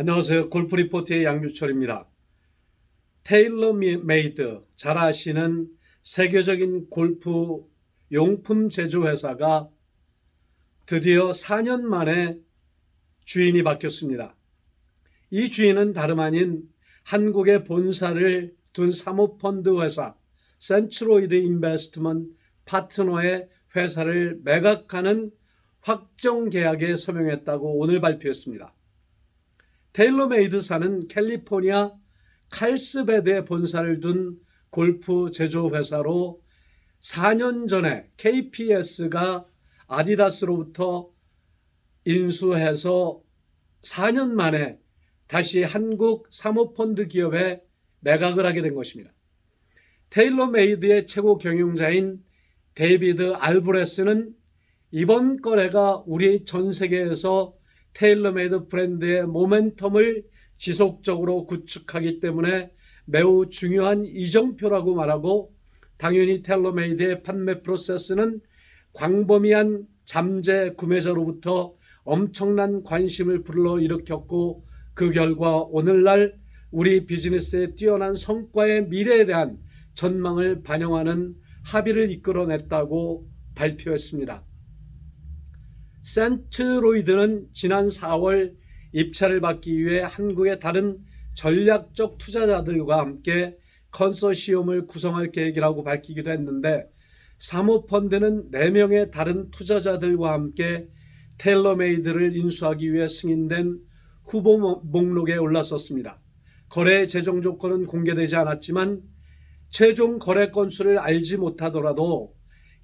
안녕하세요. 골프 리포트의 양규철입니다. 테일러 메이드 잘 아시는 세계적인 골프 용품 제조 회사가 드디어 4년 만에 주인이 바뀌었습니다. 이 주인은 다름 아닌 한국의 본사를 둔 사모펀드 회사 센트로이드 인베스트먼 파트너의 회사를 매각하는 확정 계약에 서명했다고 오늘 발표했습니다. 테일러메이드사는 캘리포니아 칼스베드에 본사를 둔 골프 제조 회사로 4년 전에 KPS가 아디다스로부터 인수해서 4년 만에 다시 한국 사모펀드 기업에 매각을 하게 된 것입니다. 테일러메이드의 최고 경영자인 데이비드 알브레스는 이번 거래가 우리 전 세계에서 테일러메이드 브랜드의 모멘텀을 지속적으로 구축하기 때문에 매우 중요한 이정표라고 말하고 당연히 테일러메이드의 판매 프로세스는 광범위한 잠재 구매자로부터 엄청난 관심을 불러일으켰고 그 결과 오늘날 우리 비즈니스의 뛰어난 성과의 미래에 대한 전망을 반영하는 합의를 이끌어냈다고 발표했습니다. 센트로이드는 지난 4월 입찰을 받기 위해 한국의 다른 전략적 투자자들과 함께 컨소시엄을 구성할 계획이라고 밝히기도 했는데 사모펀드는 4명의 다른 투자자들과 함께 텔러메이드를 인수하기 위해 승인된 후보 목록에 올랐었습니다. 거래의 최종 조건은 공개되지 않았지만 최종 거래 건수를 알지 못하더라도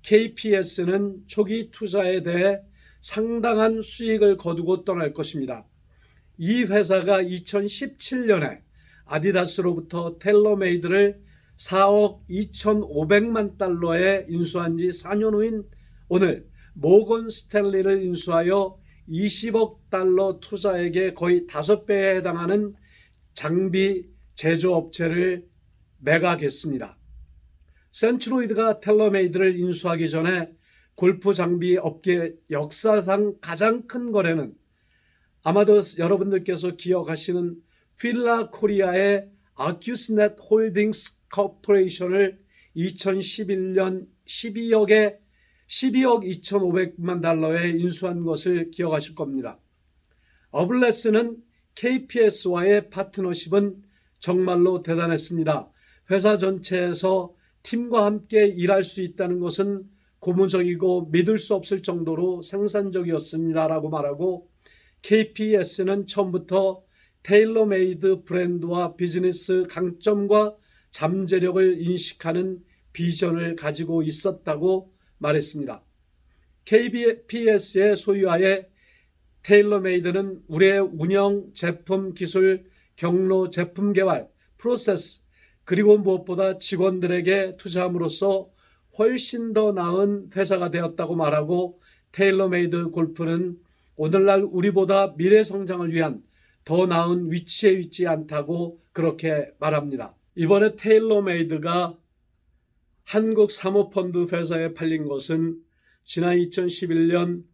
KPS는 초기 투자에 대해 상당한 수익을 거두고 떠날 것입니다. 이 회사가 2017년에 아디다스로부터 텔러메이드를 4억 2,500만 달러에 인수한 지 4년 후인 오늘 모건 스탠리를 인수하여 20억 달러 투자액의 거의 5배에 해당하는 장비 제조업체를 매각했습니다. 센트로이드가 텔러메이드를 인수하기 전에 골프 장비 업계 역사상 가장 큰 거래는 아마도 여러분들께서 기억하시는 필라 코리아의 아큐스넷 홀딩스 코퍼레이션을 2011년 12억에 12억 2,500만 달러에 인수한 것을 기억하실 겁니다. 어블레스는 KPS와의 파트너십은 정말로 대단했습니다. 회사 전체에서 팀과 함께 일할 수 있다는 것은 고무적이고 믿을 수 없을 정도로 생산적이었습니다라고 말하고 KPS는 처음부터 테일러메이드 브랜드와 비즈니스 강점과 잠재력을 인식하는 비전을 가지고 있었다고 말했습니다. KPS의 소유하에 테일러메이드는 우리의 운영, 제품, 기술, 경로, 제품 개발, 프로세스, 그리고 무엇보다 직원들에게 투자함으로써 훨씬 더 나은 회사가 되었다고 말하고 테일러메이드 골프는 오늘날 우리보다 미래 성장을 위한 더 나은 위치에 있지 않다고 그렇게 말합니다. 이번에 테일러메이드가 한국 사모펀드 회사에 팔린 것은 지난 2011년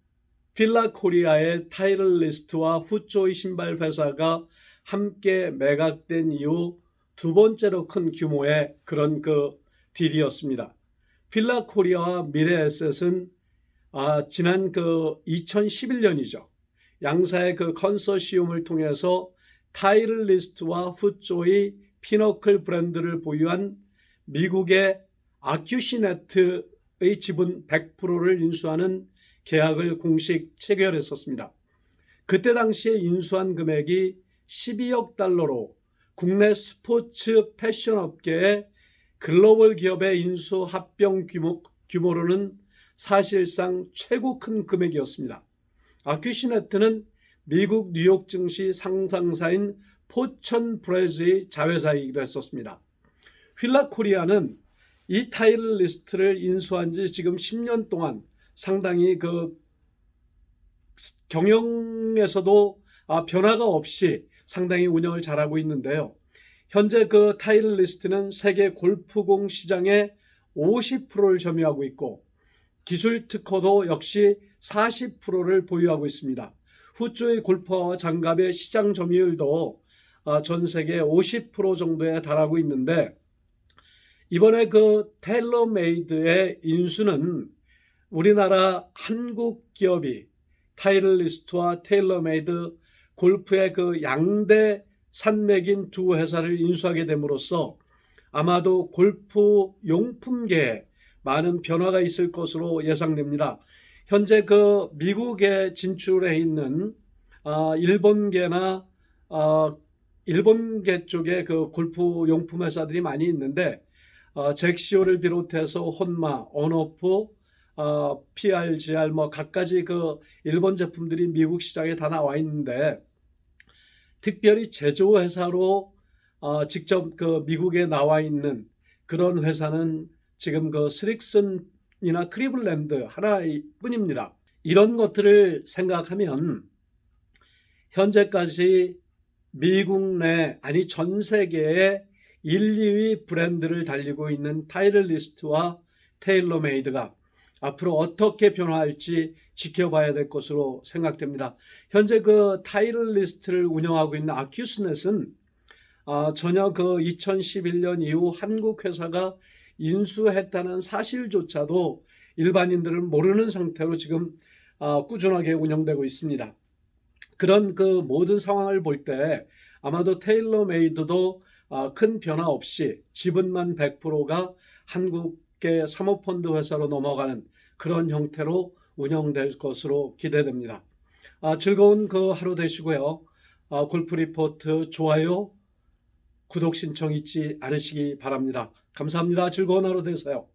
필라 코리아의 타이틀리스트와 후조이 신발 회사가 함께 매각된 이후 두 번째로 큰 규모의 그런 그 딜이었습니다. 필라코리아와 미래에셋은 아, 지난 그 2011년이죠. 양사의 그 컨소시움을 통해서 타이틀리스트와 후조이 피너클 브랜드를 보유한 미국의 아큐시네트의 지분 100%를 인수하는 계약을 공식 체결했었습니다. 그때 당시에 인수한 금액이 12억 달러로 국내 스포츠 패션 업계의 글로벌 기업의 인수 합병 규모, 규모로는 사실상 최고 큰 금액이었습니다. 아큐시네트는 미국 뉴욕 증시 상상사인 포천 브레즈의 자회사이기도 했었습니다. 휠라 코리아는 이 타일 리스트를 인수한 지 지금 10년 동안 상당히 그 경영에서도 아, 변화가 없이 상당히 운영을 잘하고 있는데요. 현재 그 타일 리스트는 세계 골프공 시장의 50%를 점유하고 있고 기술 특허도 역시 40%를 보유하고 있습니다. 후주의 골퍼 장갑의 시장 점유율도 아, 전 세계 50% 정도에 달하고 있는데 이번에 그 테일러메이드의 인수는 우리나라 한국 기업이 타이틀리스트와 테일러메이드 골프의 그 양대 산맥인 두 회사를 인수하게 됨으로써 아마도 골프 용품계에 많은 변화가 있을 것으로 예상됩니다. 현재 그 미국에 진출해 있는 아, 일본계나 아, 일본계 쪽에 그 골프 용품 회사들이 많이 있는데 어, 잭시오를 비롯해서 혼마, 언오프, 어, PRGR 뭐 각가지 그 일본 제품들이 미국 시장에 다 나와 있는데 특별히 제조 회사로 어, 직접 그 미국에 나와 있는 그런 회사는 지금 그 스릭슨이나 크리블랜드 하나뿐입니다. 이런 것들을 생각하면 현재까지 미국 내 아니 전 세계의 1, 2위 브랜드를 달리고 있는 타이틀리스트와 테일러메이드가 앞으로 어떻게 변화할지 지켜봐야 될 것으로 생각됩니다. 현재 그 타이틀 리스트를 운영하고 있는 아큐스넷은 아, 전혀 그 2011년 이후 한국 회사가 인수했다는 사실조차도 일반인들은 모르는 상태로 지금 아, 꾸준하게 운영되고 있습니다. 그런 그 모든 상황을 볼 때 아마도 테일러 메이드도 아, 큰 변화 없이 지분만 100%가 한국 계 사모펀드 회사로 넘어가는 그런 형태로 운영될 것으로 기대됩니다. 아, 즐거운 그 하루 되시고요. 아, 골프 리포트 좋아요, 구독 신청 잊지 않으시기 바랍니다. 감사합니다. 즐거운 하루 되세요.